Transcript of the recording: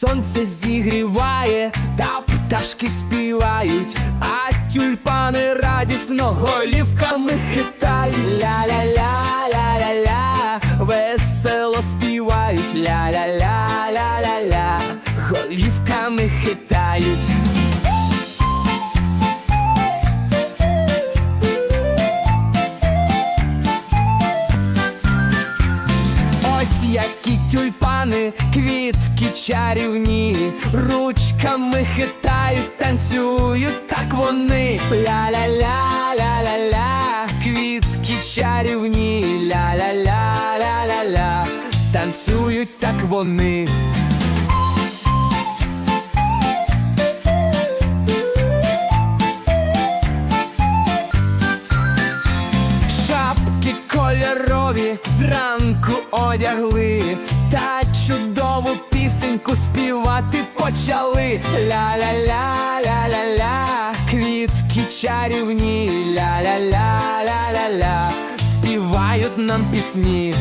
сонце зігріває, та пташки співають, а тюльпани радісно голівками хитають. Ля-ля-ля, ля-ля-ля, весело співають. Ля-ля-ля, ля-ля-ля, голівками хитають. Ось які тюльпани, квітки чарівні, ручками хитають, танцюють, так вони. Ля-ля-ля, ля-ля-ля, квітки чарівні, ля-ля-ля, ля-ля-ля, танцюють, так вони. Шапки кольорові зранку одягли, та чудову пісеньку співати почали. Ля-ля-ля, ля-ля-ля, квітки чарівні, ля-ля-ля, ля-ля-ля, співають нам пісні.